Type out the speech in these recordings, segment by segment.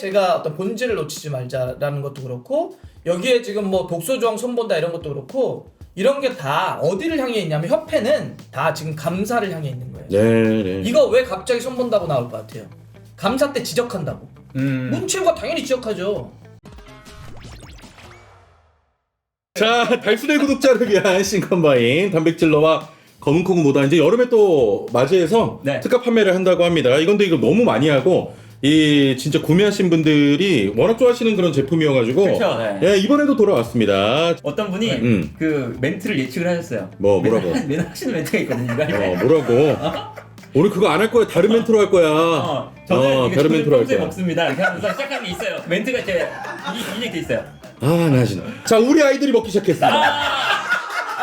제가 어떤 본질을 놓치지 말자라는 것도 그렇고 여기에 지금 뭐 독소조항 손본다 이런 것도 그렇고 이런 게 다 어디를 향해 있냐면 협회는 다 지금 감사를 향해 있는 거예요. 네, 네. 이거 왜 갑자기 손본다고 나올 것 같아요? 감사 때 지적한다고. 음. 문체부가 당연히 지적하죠. 자, 달순의 구독자를 위한 신컨바인 단백질러와 검은콩 모다 이제 여름에 또 맞이해서 네. 특가 판매를 한다고 합니다. 이건데 이거 너무 많이 하고 이 진짜 구매하신 분들이 워낙 좋아하시는 그런 제품이어가지고 그렇죠, 네. 예, 이번에도 돌아왔습니다. 어떤 분이 음. 그 멘트를 예측을 하셨어요. 뭐, 뭐라고? 맨날, 맨날 하시는 멘트가 있거든요. 어, 뭐라고? 오늘 그거 안 할 거야. 다른 멘트로 할 거야. 어, 저는 어, 이거 다른 저는 멘트로 할 평소에 거야. 먹습니다. 이렇게 하면서 시작하는 게 있어요. 멘트가 이제 이- 인식돼 있어요. 아, 나 진짜. 자, 우리 아이들이 먹기 시작했습니다.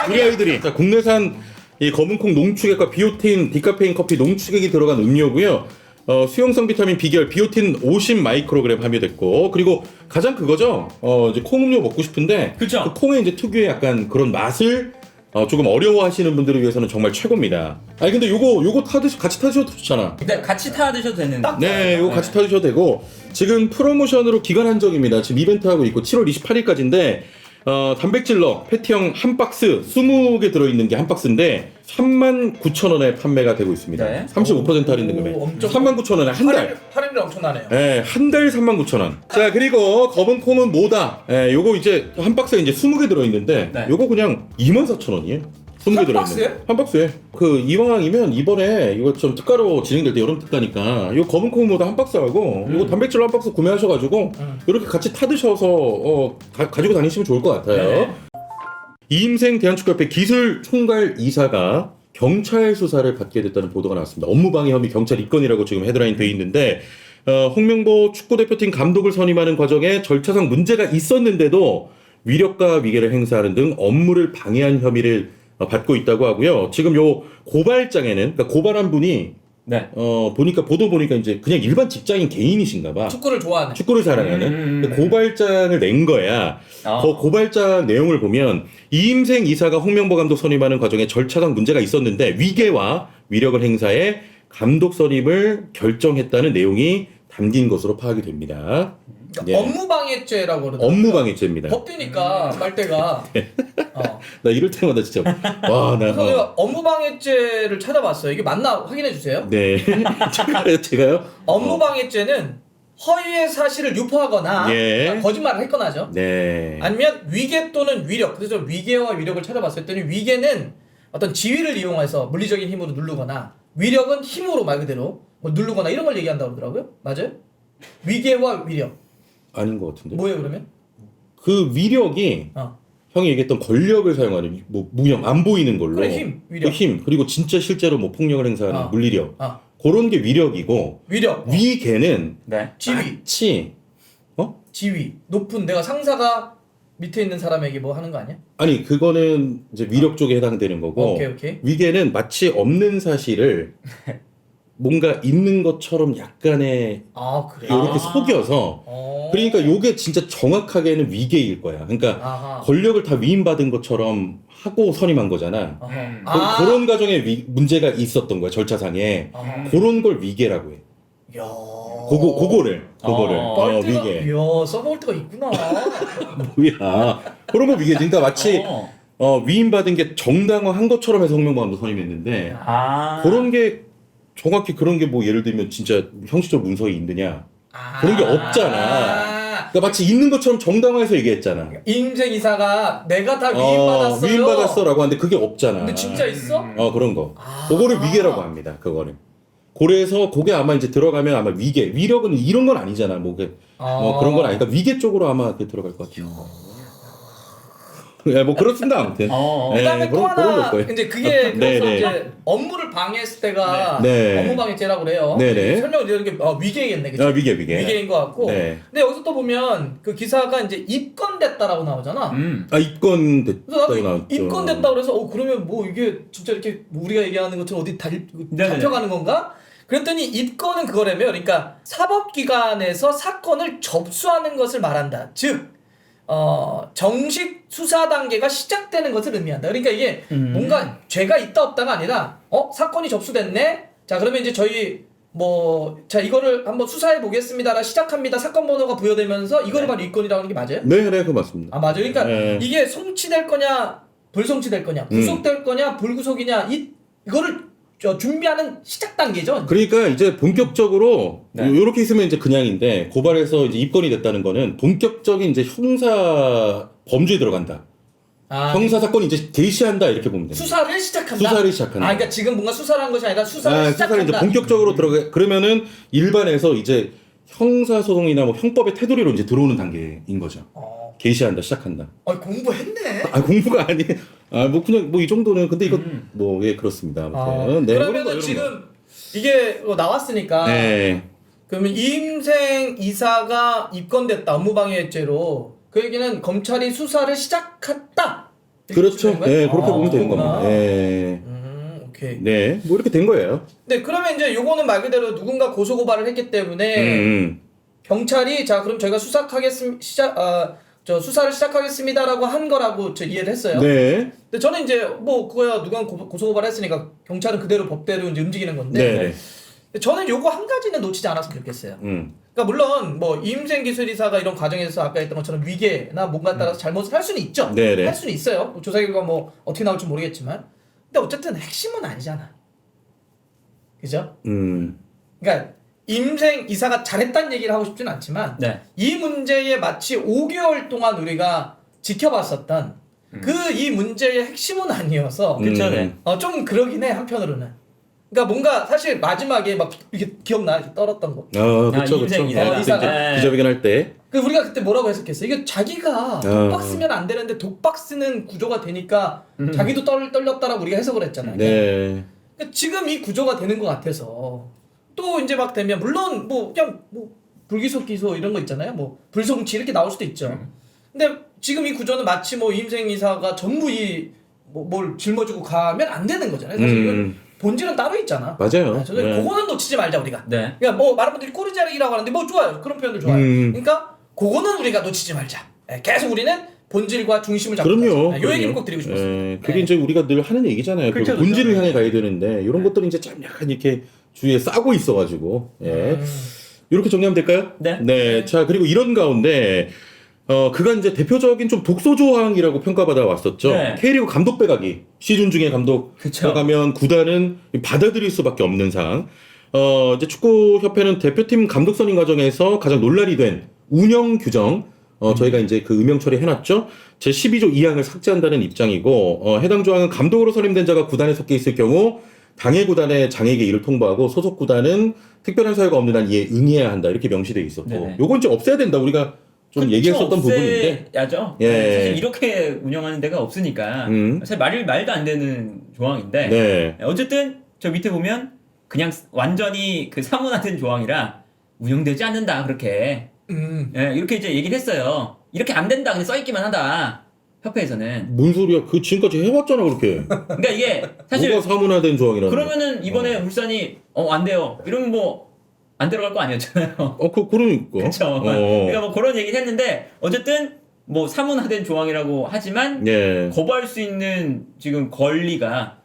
우리 아이들이. 자, 국내산 이 검은콩 농축액과 비오틴, 디카페인 커피 농축액이 들어간 음료고요. 어, 수용성 비타민 B계열 비오틴 50 마이크로그램 함유됐고 그리고 가장 그거죠. 어, 이제 콩 음료 먹고 싶은데 그쵸. 그 콩의 이제 특유의 약간 그런 맛을 어, 조금 어려워하시는 분들을 위해서는 정말 최고입니다. 아니 근데 요거 요거 타 드시 같이 타셔도 좋잖아. 근데 같이 타 드셔도 되는. 딱 네, 이거 같이 타주셔도 되고 지금 프로모션으로 기간 한정입니다. 지금 이벤트 하고 있고 7월 28일까지인데 어, 단백질러 패티형 한 박스 20개 들어있는 게 한 박스인데 39,000원에 판매가 되고 있습니다. 네. 35% 할인된 금액. 오, 엄청 39,000원에 한 달. 할인, 할인이 엄청나네요. 네, 한달 39,000원. 자, 그리고 검은 콩은 뭐다? 예, 요거 이제 한 박스에 이제 20개 들어 있는데 네. 요거 그냥 24,000원이에요. 20개 한 들어있는 박스에? 한 박스에 그 이왕이면 이번에 이거 좀 특가로 진행될 때 여름 특가니까 요 검은 콩보다 한 박스 하고 음. 이거 단백질 한 박스 구매하셔가지고 음. 이렇게 같이 타드셔서 어, 가, 지고 다니시면 좋을 것 같아요. 네. 이임생 대한축구협회 기술 총괄 이사가 경찰 수사를 받게 됐다는 보도가 나왔습니다. 업무방해 혐의 경찰 입건이라고 지금 헤드라인 돼 있는데 어, 홍명보 축구대표팀 감독을 선임하는 과정에 절차상 문제가 있었는데도 위력과 위계를 행사하는 등 업무를 방해한 혐의를 어, 받고 있다고 하고요. 지금 요 고발장에는 그러니까 고발한 분이 네. 어, 보니까 보도 보니까 이제 그냥 일반 직장인 개인이신가 봐. 축구를 좋아하는. 축구를 사랑하는 음. 근데 고발장을 낸 거야. 어. 그 고발장 내용을 보면 이임생 이사가 홍명보 감독 선임하는 과정에 절차상 문제가 있었는데 위계와 위력을 행사해 감독 선임을 결정했다는 내용이 담긴 것으로 파악이 됩니다. 그러니까 네. 업무방해죄라고 그러더라고요. 업무방해죄입니다. 법 뛰니까 말대가. 어. 나 이럴 때마다 진짜 와, 나 그래서 어. 업무방해죄를 찾아봤어요. 이게 맞나 확인해 주세요. 네. 제가요, 제가요? 업무방해죄는 허위의 사실을 유포하거나 예. 그러니까 거짓말을 했거나죠. 네. 아니면 위계 또는 위력. 그래서 위계와 위력을 찾아봤을 때는 위계는 어떤 지위를 이용해서 물리적인 힘으로 누르거나 위력은 힘으로 말 그대로 뭐 누르거나 이런 걸 얘기한다고 그러더라고요. 맞아요? 위계와 위력. 아닌 것 같은데. 뭐예요 그러면? 그 위력이 어. 형이 얘기했던 권력을 사용하는 뭐 무형 안 보이는 걸로 그래, 힘, 위력. 그 힘 그리고 진짜 실제로 뭐 폭력을 행사하는 어. 물리력 아, 그런 게 위력이고 위력. 위계는 네. 지위. 마치 어 지위. 높은 내가 상사가 밑에 있는 사람에게 뭐 하는 거 아니야? 아니 그거는 이제 위력 쪽에 해당되는 거고 오케이, 오케이. 위계는 마치 없는 사실을 뭔가 있는 것처럼 약간의 아, 그래. 이렇게 아. 속여서 어. 그러니까 요게 진짜 정확하게는 위계일 거야 그러니까 아하. 권력을 다 위임받은 것처럼 하고 선임한 거잖아. 그- 아. 그런 과정에 위- 문제가 있었던 거야 절차상에 아하. 그런 걸 위계라고 해. 야. 그거 그거를 그거를 어. 어, 빨대가, 위계. 이야, 써먹을 때가 있구나. 뭐야? 그런 거 위계지. 그러니까 마치 어. 어, 위임받은 게 정당화한 것처럼 해서 홍명보감도 선임했는데 아. 그런 게 정확히 그런 게 뭐 예를 들면 진짜 형식적 문서에 있느냐? 아. 그런 게 없잖아. 그러니까 마치 있는 것처럼 정당화해서 얘기했잖아. 임생 이사가 내가 다 어, 위임받았어요. 위임받았어라고 하는데 그게 없잖아. 근데 진짜 있어? 음. 어 그런 거. 아. 그거를 위계라고 합니다. 그거는. 그래서 그게 아마 이제 들어가면 아마 위계, 위력은 이런 건 아니잖아. 뭐, 그, 뭐 아. 그런 건 아니까 위계 쪽으로 아마 그 들어갈 것 같아요. 예, 뭐 그렇습니다 아무튼. 어. 어. 네, 그다음에 또 하나 거예요. 이제 그게 네, 그래서 네. 이제 업무를 방해했을 때가 네. 업무 방해죄라고 그래요. 네, 네. 설명을 드리는 게 어, 위계겠네, 그죠? 아, 위계 위계. 위계인 것 같고. 네. 근데 여기서 또 보면 그 기사가 이제 입건됐다라고 나오잖아. 음. 아 입건 그래서 됐다고 나도 나왔죠. 입건됐다 그래서 어 그러면 뭐 이게 진짜 이렇게 뭐 우리가 얘기하는 것처럼 어디 달. 잡혀가는 건가? 그랬더니 입건은 그거라며 그러니까 사법기관에서 사건을 접수하는 것을 말한다. 즉 어, 정식 수사 단계가 시작되는 것을 의미한다. 그러니까 이게 음. 뭔가 죄가 있다 없다가 아니라 어 사건이 접수됐네. 자 그러면 이제 저희 뭐 자 이거를 한번 수사해 보겠습니다라 시작합니다. 사건 번호가 부여되면서 이거를 바로 이건이라고 하는 게 맞아요? 네, 네, 그 맞습니다. 아 맞아요. 그러니까 네. 이게 송치될 거냐 불송치될 거냐 구속될 거냐 불구속이냐 이 이거를 저 준비하는 시작 단계죠. 그러니까 이제 본격적으로 네. 이렇게 있으면 이제 그냥인데 고발해서 이제 입건이 됐다는 거는 본격적인 이제 형사 범죄에 들어간다. 아, 형사 사건이 이제 개시한다 이렇게 보면 됩니다. 수사를 시작한다. 수사를 시작한다. 아 그러니까 지금 뭔가 수사를 한 것이 아니라 수사를 아, 시작한다. 수사를 이제 본격적으로 들어가 그러면은 일반에서 이제 형사 소송이나 뭐 형법의 테두리로 이제 들어오는 단계인 거죠. 어, 개시한다, 시작한다. 어 공부했네. 아 공부가 아니, 아뭐 그냥 뭐 이 정도는 근데 이거 뭐예 그렇습니다. 아, 아무튼 네, 그러면은 이런 거, 이런 지금 이게 뭐 나왔으니까 거. 네, 그러면 이임생 이사가 입건됐다 업무방해죄로 그 얘기는 검찰이 수사를 시작했다. 그렇죠. 네, 그렇게 아, 보면 되는 그렇구나. 겁니다. 네, 음, 오케이. 네, 뭐 이렇게 된 거예요. 네, 그러면 이제 요거는 말 그대로 누군가 고소 고발을 했기 때문에 음, 경찰이 자 그럼 저희가 수사하겠습 시작 아 저 수사를 시작하겠습니다라고 한 거라고 저 이해를 했어요. 네, 근데 저는 이제 뭐 그거야 누가 고- 고소 고발했으니까 경찰은 그대로 법대로 이제 움직이는 건데 네, 네, 저는 요거 한 가지는 놓치지 않았으면 좋겠어요. 음, 그러니까 물론 뭐 이임생 기술이사가 이런 과정에서 아까 했던 것처럼 위계나 뭔가에 따라서 잘못을 할 수는 있죠. 음. 네네. 할 수는 있어요. 뭐 조사 결과 뭐 어떻게 나올지 모르겠지만. 근데 어쨌든 핵심은 아니잖아. 그죠? 음, 그러니까 임생 이사가 잘했다는 얘기를 하고 싶지는 않지만 네. 이 문제에 마치 5개월 동안 우리가 지켜봤었던 음. 그이 문제의 핵심은 아니어서 그쵸, 음. 네. 어, 좀 그러긴 해 한편으로는. 그러니까 뭔가 사실 마지막에 막 이렇게 기억나 이렇게 떨었던 거. 아, 그렇죠, 아, 그렇죠. 인생 기사가. 그때 이제 네. 기자회견 할 때, 그 우리가 그때 뭐라고 해석했어? 이게 자기가 아. 독박 쓰면 안 되는데 독박 쓰는 구조가 되니까 음. 자기도 떨, 떨렸다라고 우리가 해석을 했잖아요. 네, 그러니까 지금 이 구조가 되는 것 같아서 또 이제 막 되면 물론 뭐 그냥 뭐 불기소 기소 이런 거 있잖아요. 뭐 불송치 이렇게 나올 수도 있죠. 음. 근데 지금 이 구조는 마치 뭐 임생 이사가 전부 이뭘 짊어지고 가면 안 되는 거잖아요. 사실 이건 음, 본질은 따로 있잖아. 맞아요. 네, 저는 네. 그거는 놓치지 말자 우리가. 네. 그러니까 뭐 많은 분들이 꼬리자르기라고 하는데 뭐 좋아요. 그런 표현들 좋아요. 음. 그러니까 그거는 우리가 놓치지 말자. 예, 계속 우리는 본질과 중심을 잡고 그럼요. 가자. 예, 요 얘기를 그럼요. 꼭 드리고 싶었어요. 예, 그게 네. 이제 우리가 늘 하는 얘기잖아요. 그 그렇죠, 본질을 그렇죠. 향해 가야 되는데 이런 것들이 이제 좀 약간 이렇게 주위에 싸고 있어가지고 예. 음. 이렇게 정리하면 될까요? 네. 자 그리고 이런 가운데 어 그가 이제 대표적인 좀 독소 조항이라고 평가받아 왔었죠. 네. K리그 감독 빼가기 시즌 중에 감독 그쵸. 빼가면 구단은 받아들일 수밖에 없는 상황. 어 이제 축구 협회는 대표팀 감독 선임 과정에서 가장 논란이 된 운영 규정. 어 저희가 이제 그 음영 처리해놨죠. 제 12조 2항을 삭제한다는 입장이고 어, 해당 조항은 감독으로 선임된 자가 구단에 속해 있을 경우 당해 구단의 장에게 이를 통보하고 소속 구단은 특별한 사유가 없는 한 이에 응해야 한다 이렇게 명시돼 있었고 네네. 요건 이제 없애야 된다 우리가 좀 얘기했었던 부분인데 없애야죠. 예. 사실 이렇게 운영하는 데가 없으니까 음. 사실 말이 말도 안 되는 조항인데 네. 어쨌든 저 밑에 보면 그냥 완전히 그 사문화된 조항이라 운영되지 않는다 그렇게 음. 예, 이렇게 이제 얘기를 했어요. 이렇게 안 된다 그냥 써 있기만 하다 협회에서는. 뭔 소리야? 그 지금까지 해왔잖아 그렇게. 그러니까 이게 사실 뭐가 사문화된 조항이라는. 그러면은 이번에 울산이 어 안 돼요. 이러면 뭐 안 들어갈 거 아니었잖아요. 어, 그 그러니까. 그렇죠. 어. 그러니까 뭐 그런 얘기를 했는데 어쨌든 뭐 사문화된 조항이라고 하지만 예. 거부할 수 있는 지금 권리가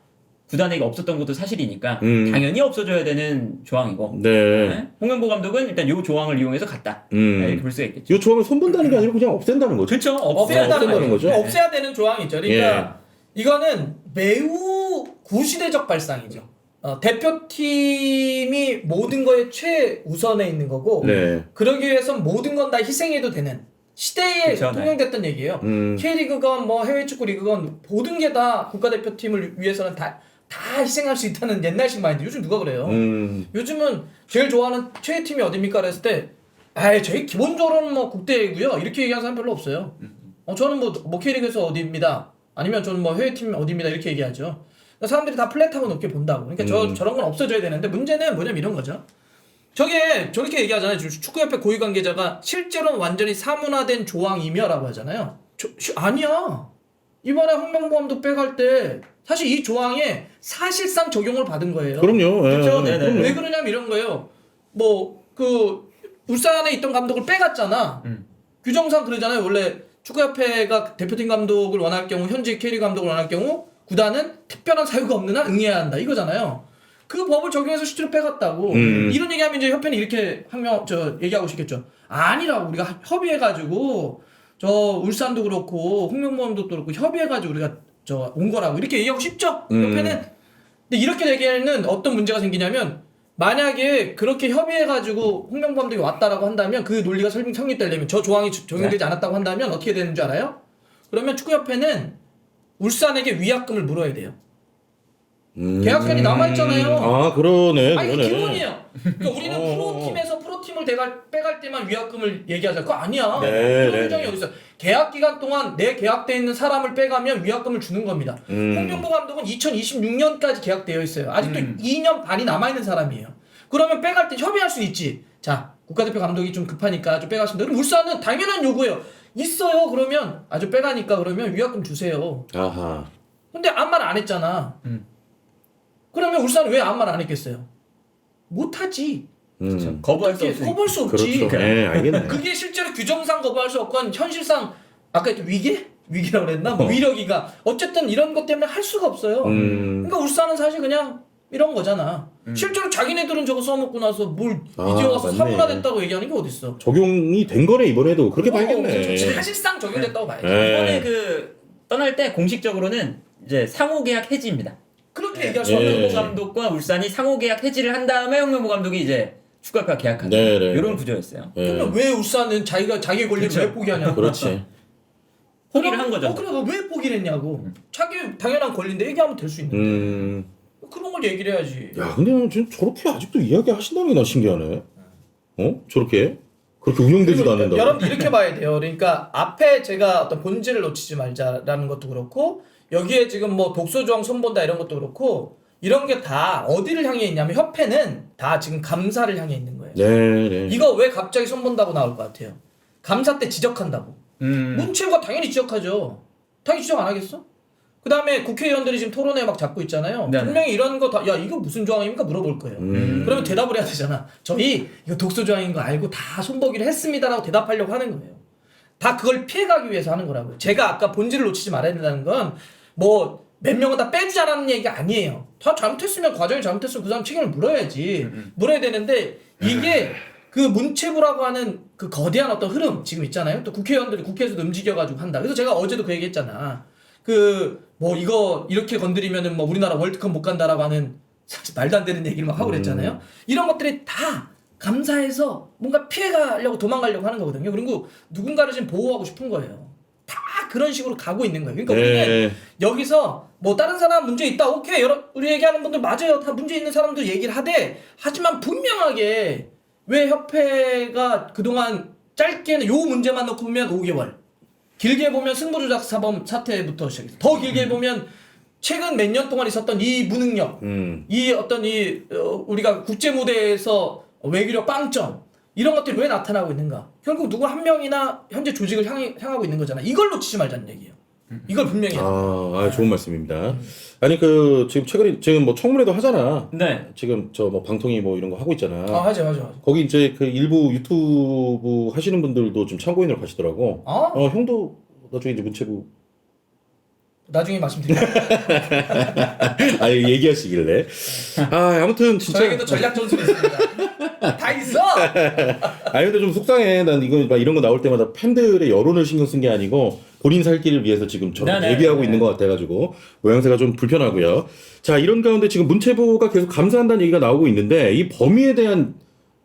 구단에게 없었던 것도 사실이니까 음. 당연히 없어져야 되는 조항이고 네. 네? 홍명보 감독은 일단 이 조항을 이용해서 갔다 네, 이렇게 음. 볼 수가 있겠죠. 이 조항을 손본다는 게 아니라 그냥 없앤다는 거죠. 그렇죠. 없애야 없애야 되는 된다는 거죠? 없애야 되는 조항이죠. 그러니까 이거는 매우 구시대적 발상이죠. 어, 대표팀이 모든 거에 최우선에 있는 거고 네. 그러기 위해선 모든 건 다 희생해도 되는 시대에 그쵸, 네. 통용됐던 얘기예요. 음. K리그건 뭐 해외 축구 리그건 모든 게 다 국가대표팀을 위해서는 다, 다 희생할 수 있다는 옛날식 마인드. 요즘 누가 그래요? 음. 요즘은 제일 좋아하는 최애 팀이 어딥니까? 그랬을 때, 아이, 저희 기본적으로는 뭐 국대이고요. 이렇게 얘기하는 사람 별로 없어요. 어, 저는 뭐, 뭐 K리그에서 어디입니다. 아니면 저는 뭐 해외팀 어디입니다. 이렇게 얘기하죠. 그러니까 사람들이 다 플랫하고 높게 본다고. 그러니까 저, 음. 저런 건 없어져야 되는데 문제는 뭐냐면 이런 거죠. 저게 저렇게 얘기하잖아요. 지금 축구협회 고위 관계자가 실제로는 완전히 사문화된 조항이며라고 하잖아요. 저, 시- 아니야. 이번에 홍명보험도 빼갈 때 사실 이 조항에 사실상 적용을 받은 거예요. 그럼요. 예. 그렇죠. 네네. 그럼요. 왜 그러냐면 이런 거예요. 뭐 그 울산에 있던 감독을 빼갔잖아. 음. 규정상 그러잖아요. 원래 축구협회가 대표팀 감독을 원할 경우 현재 K리그 감독을 원할 경우 구단은 특별한 사유가 없는 한 응해야 한다 이거잖아요. 그 법을 적용해서 실제로 빼갔다고 음. 이런 얘기하면 이제 협회는 이렇게 항명 저 얘기하고 싶겠죠. 아니라고 우리가 협의해가지고 저 울산도 그렇고 홍명보험도 그렇고 협의해가지고 우리가 저 온 거라고 이렇게 얘기하고 싶죠. 음. 협회는 근데 이렇게 되기에는 어떤 문제가 생기냐면 만약에 그렇게 협의해가지고 홍명보험들이 왔다라고 한다면 그 논리가 설- 성립되려면 저 조항이 주- 적용되지 않았다고 한다면 어떻게 되는 줄 알아요? 그러면 축구협회는 울산에게 위약금을 물어야 돼요. 음. 계약권이 남아있잖아요. 아 그러네. 아니 그러네. 기본이에요. 그러니까 우리는 어, 어, 프로팀에서 프로팀을 대갈, 빼갈 때만 위약금을 얘기하자. 그거 아니야. 네, 그런 네, 규정이 네. 어디 있어? 계약 기간 동안 내 계약돼 있는 사람을 빼가면 위약금을 주는 겁니다. 음. 홍명보 감독은 2026년까지 계약되어 있어요. 아직도 음. 2년 반이 남아 있는 사람이에요. 그러면 빼갈 때 협의할 수 있지. 자, 국가대표 감독이 좀 급하니까 좀 빼갔습니다. 그럼 울산은 당연한 요구예요. 있어요. 그러면 아주 빼가니까 그러면 위약금 주세요. 아하. 근데 아무 말 안 했잖아. 음. 그러면 울산은 왜 아무 말 안 했겠어요? 못하지. 음. 거부할 수 없으니까. 거부할 수 없지. 그렇죠. 네, 알겠네. 그게 실제로 규정상 거부할 수 없건 현실상 아까 했던 위계? 위기라고 그랬나? 뭐 어. 위력이가 어쨌든 이런 것 때문에 할 수가 없어요. 음. 그러니까 울산은 사실 그냥 이런 거잖아. 실제로 자기네들은 저거 써먹고 나서 뭘 아, 이제 와서 맞네. 사문화됐다고 얘기하는 게 어딨어? 적용이 된 거네 이번에도 그렇게 어, 봐야겠네. 사실상 적용됐다고 봐야지. 네. 이번에 그 떠날 때 공식적으로는 이제 상호 계약 해지입니다. 그렇게 얘기할 수 예. 없는 홍명보 거지. 감독과 울산이 상호 계약 해지를 한 다음에 홍명보 감독이 이제 축구협회와 계약하는 네, 네. 이런 구조였어요. 예. 그러면 왜 울산은 자기가 자기 권리를 그렇죠. 왜 포기하냐고. 그렇지. 포기를 한 거죠. 어, 그래, 왜 포기를 했냐고. 자기 당연한 권리인데 얘기하면 될 수 있는. 음. 그런 걸 얘기를 해야지. 야, 근데 난 지금 저렇게 아직도 이야기 하신다는 게 난 신기하네. 어? 저렇게? 그렇게 운영되지도 그리고 않는다고. 여러분 이렇게 봐야 돼요. 그러니까 앞에 제가 어떤 본질을 놓치지 말자라는 것도 그렇고 여기에 지금 뭐 독소 조항 손본다 이런 것도 그렇고 이런 게 다 어디를 향해 있냐면 협회는 다 지금 감사를 향해 있는 거예요. 네, 네. 이거 왜 갑자기 손본다고 나올 것 같아요? 감사 때 지적한다고. 음. 문체부가 당연히 지적하죠. 당연히 지적 안 하겠어? 그 다음에 국회의원들이 지금 토론회 막 잡고 있잖아요. 네네. 분명히 이런 거 다, 야, 이거 무슨 조항입니까? 물어볼 거예요. 음. 그러면 대답을 해야 되잖아. 저희 이거 독소 조항인 거 알고 다 손보기를 했습니다라고 대답하려고 하는 거예요. 다 그걸 피해가기 위해서 하는 거라고요. 제가 아까 본질을 놓치지 말아야 된다는 건 뭐 몇 명은 다 빼주자라는 얘기가 아니에요. 다 잘못했으면 과정이 잘못했으면 그 사람 책임을 물어야지. 물어야 되는데 이게 그 문체부라고 하는 그 거대한 어떤 흐름 지금 있잖아요. 또 국회의원들이 국회에서도 움직여가지고 한다. 그래서 제가 어제도 그 얘기했잖아. 그 뭐 이거 이렇게 건드리면은 뭐 우리나라 월드컵 못 간다라고 하는 사실 말도 안 되는 얘기를 막 하고 그랬잖아요. 이런 것들이 다 감사해서 뭔가 피해가려고 도망가려고 하는 거거든요. 그리고 누군가를 지금 보호하고 싶은 거예요. 다 그런 식으로 가고 있는 거예요. 그러니까 우리는 네. 여기서 뭐 다른 사람 문제 있다 오케이 여러 우리 얘기하는 분들 맞아요 다 문제 있는 사람들 얘기를 하되 하지만 분명하게 왜 협회가 그동안 짧게는 요 문제만 놓고 보면 5개월 길게 보면 승부조작 사범 사태부터 시작해서 더 길게 보면 최근 몇 년 동안 있었던 이 무능력 음. 이 어떤 이 어, 우리가 국제 무대에서 외교력 빵점 이런 것들이 왜 나타나고 있는가? 결국 누구 한 명이나 현재 조직을 향해, 향하고 있는 거잖아. 이걸 놓치지 말자는 얘기예요. 이걸 분명히 해야 돼. 아, 아, 좋은 말씀입니다. 아니 그 지금 최근에 지금 뭐 청문회도 하잖아. 네. 지금 저 뭐 방통위 뭐 이런 거 하고 있잖아. 아, 하죠, 하죠, 하죠. 거기 이제 그 일부 유튜브 하시는 분들도 좀 참고인으로 가시더라고. 아, 어, 형도 나중에 이제 문체부 나중에 말씀드릴게요. 아 얘기하시길래. 아 아무튼 진짜. 저에게도 전략 전술이 있습니다. 다 있어. 아니 근데 좀 속상해. 난 이거 막 이런 거 나올 때마다 팬들의 여론을 신경 쓴 게 아니고 본인 살 길을 위해서 지금 저렇게 네네. 대비하고 있는 것 같아가지고 모양새가 좀 불편하고요. 자 이런 가운데 지금 문체부가 계속 감사한다는 얘기가 나오고 있는데 이 범위에 대한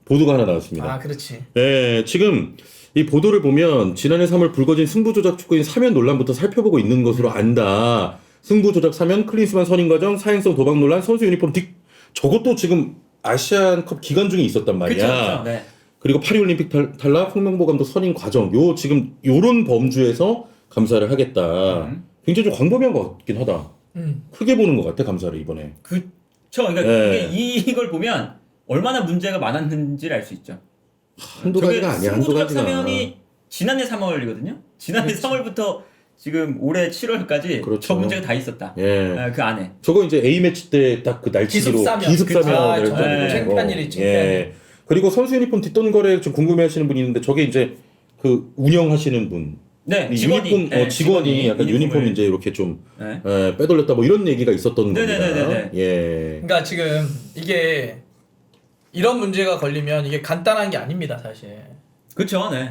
보도가 하나 나왔습니다. 아, 그렇지. 네, 지금 이 보도를 보면 지난해 3월 불거진 승부조작 축구인 사면 논란부터 살펴보고 있는 것으로 안다. 승부조작 사면, 클린스만 선임 과정, 사행성 도박 논란, 선수 유니폼 딕 저것도 지금 아시안컵 기간 중에 있었단 말이야. 그렇죠. 네. 그리고 파리올림픽 탈- 탈락, 홍명보 감독 선임 과정, 요 지금 요런 범주에서 감사를 하겠다. 음. 굉장히 좀 광범위한 것 같긴 하다. 음. 크게 보는 것 같아 감사를 이번에. 그쵸. 그러니까 네. 이게 이걸 보면 얼마나 문제가 많았는지를 알 수 있죠. 한두 가지가 아니야, 한두 승부조작 가지가. 사면이 지난해 3월이거든요. 지난해 3월부터 지금 올해 7월까지 그렇죠. 저 문제가 다 있었다. 예. 아, 그 안에. 저거 이제 A 매치 때 딱 그 날치기로 기습사면. 기습사면을 아, 정말. 창피한 일이 창피한 예. 그리고 선수 유니폼 뒷돈 거래 좀 궁금해하시는 분이 있는데 저게 이제 그 운영하시는 분 네, 이 직원이, 유니폼 네, 어, 직원이 직원이 약간 유니폼 유니폼을- 이제 이렇게 좀 네. 에, 빼돌렸다 뭐 이런 얘기가 있었던 겁니다. 네네네네네. 예. 그러니까 지금 이게 이런 문제가 걸리면 이게 간단한 게 아닙니다, 사실. 그렇죠. 네.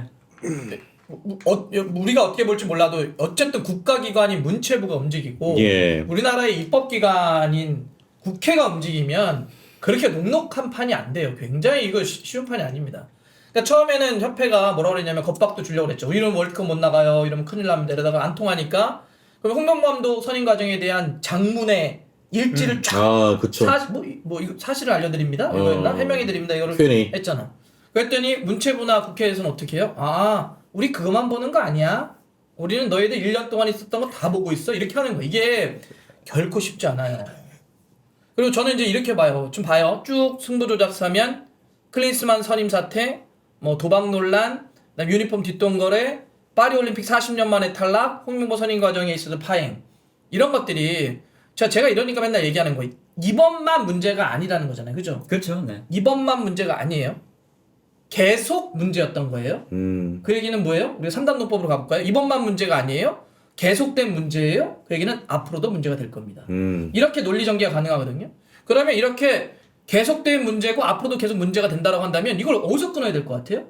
어, 우리가 어떻게 볼지 몰라도 어쨌든 국가기관인 문체부가 움직이고 예. 우리나라의 입법기관인 국회가 움직이면 그렇게 녹록한 판이 안 돼요. 굉장히 이거 쉬- 쉬운 판이 아닙니다. 그러니까 처음에는 협회가 뭐라고 그랬냐면 겁박도 주려고 그랬죠. 우리는 월드컵 못 나가요. 이러면 큰일 납니다. 이러다가 안 통하니까 그럼 홍명 감독 선임 과정에 대한 장문의 일지를 쫙 아, 그쵸. 사, 뭐, 이- 뭐 이거 사실을 알려드립니다. 어. 이거였나? 해명해 드립니다. 이거를 Q&A. 했잖아. 그랬더니 문체부나 국회에서는 어떻게 해요? 아, 우리 그것만 보는 거 아니야? 우리는 너희들 1년 동안 있었던 거 다 보고 있어. 이렇게 하는 거. 이게 결코 쉽지 않아요. 그리고 저는 이제 이렇게 봐요. 좀 봐요. 쭉 승부조작 사면, 클린스만 선임 사태, 뭐 도박 논란, 그다음 유니폼 뒷돈거래, 파리 올림픽 40년 만에 탈락, 홍명보 선임 과정에 있어서 파행. 이런 것들이 제가 제가 이러니까 맨날 얘기하는 거 이번만 문제가 아니라는 거잖아요. 그죠? 그렇죠. 네. 이번만 문제가 아니에요. 계속 문제였던 거예요. 음. 그 얘기는 뭐예요? 우리가 3단 논법으로 가볼까요? 이번만 문제가 아니에요. 계속된 문제예요. 그 얘기는 앞으로도 문제가 될 겁니다. 음. 이렇게 논리 전개가 가능하거든요. 그러면 이렇게 계속된 문제고 앞으로도 계속 문제가 된다라고 한다면 이걸 어디서 끊어야 될 것 같아요?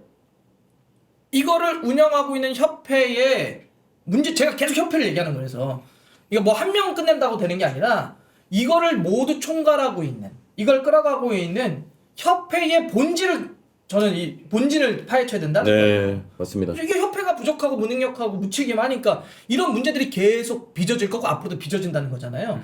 이거를 운영하고 있는 협회의 문제 제가 계속 협회를 얘기하는 거라서 이거 뭐 한 명 끝낸다고 되는 게 아니라 이거를 모두 총괄하고 있는 이걸 끌어가고 있는 협회의 본질을 저는 이 본질을 파헤쳐야 된다. 네, 맞습니다. 이게 협회가 부족하고 무능력하고 무책임하니까 이런 문제들이 계속 빚어질 거고 앞으로도 빚어진다는 거잖아요.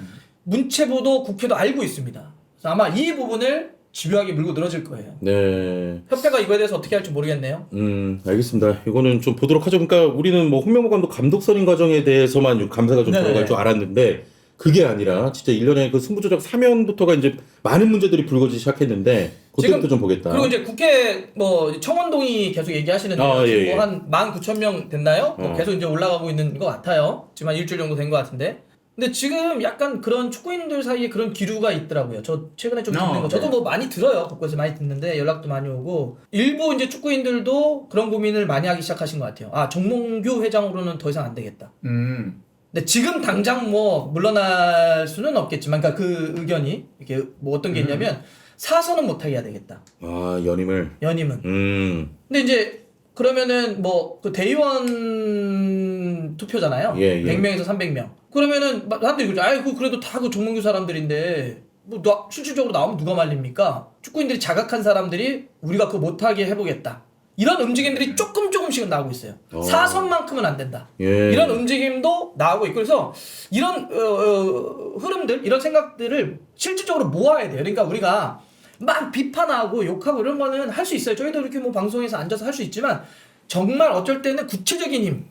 문체부도 국회도 알고 있습니다. 그래서 아마 이 부분을 집요하게 물고 늘어질 거예요. 네. 협회가 이거에 대해서 어떻게 할지 모르겠네요. 음, 알겠습니다. 이거는 좀 보도록 하죠. 그러니까 우리는 뭐 홍명보 감독 감독 선임 과정에 대해서만 감사가 좀 네네. 들어갈 줄 알았는데 그게 아니라 진짜 일련의 그 승부조작 사면부터가 이제 많은 문제들이 불거지기 시작했는데 그때부터 지금- 좀 보겠다. 그리고 이제 국회 뭐 청원동이 계속 얘기하시는데 아, 예, 예. 뭐한 19,000명 됐나요? 뭐 어. 계속 이제 올라가고 있는 것 같아요. 지금 한 일주일 정도 된 것 같은데. 근데 지금 약간 그런 축구인들 사이에 그런 기류가 있더라고요. 저 최근에 좀 듣는 어, 거. 저도 네. 뭐 많이 들어요. 곳곳에서 많이 듣는데 연락도 많이 오고 일부 이제 축구인들도 그런 고민을 많이 하기 시작하신 것 같아요. 아 정몽규 회장으로는 더 이상 안 되겠다. 음. 근데 지금 당장 뭐 물러날 수는 없겠지만, 그러니까 그 의견이 이렇게 뭐 어떤 게 있냐면 사선은 못하게 해야 되겠다. 아, 연임을. 연임은. 음. 근데 이제 그러면은 뭐 그 대의원 투표잖아요. 예, 예. 100명에서 300명. 그러면은 막 사람들이 그러죠. 아이고 그래도 다그 정몽규 사람들인데 뭐 나- 실질적으로 나오면 누가 말립니까? 축구인들이 자각한 사람들이 우리가 그거 못하게 해보겠다. 이런 움직임들이 조금 조금씩은 나오고 있어요. 어. 사선만큼은 안 된다. 예. 이런 움직임도 나오고 있고 그래서 이런 어, 어, 흐름들 이런 생각들을 실질적으로 모아야 돼요. 그러니까 우리가 막 비판하고 욕하고 이런 거는 할 수 있어요. 저희도 이렇게 뭐 방송에서 앉아서 할 수 있지만 정말 어쩔 때는 구체적인 힘,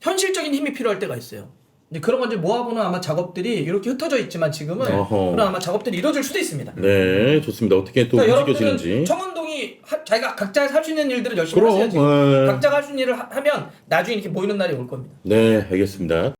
현실적인 힘이 필요할 때가 있어요. 근데 그런 건 이제 모아보는 아마 작업들이 이렇게 흩어져 있지만 지금은 어허. 그런 아마 작업들이 이루어질 수도 있습니다. 네, 좋습니다. 어떻게 또 그러니까 움직여지는지. 여러분들은 청원동 이 하- 자기가 각자 할 수 있는 일들을 열심히 그럼, 하셔야지. 예. 각자가 할 수 있는 일을 하- 하면 나중에 이렇게 모이는 날이 올 겁니다. 네, 알겠습니다.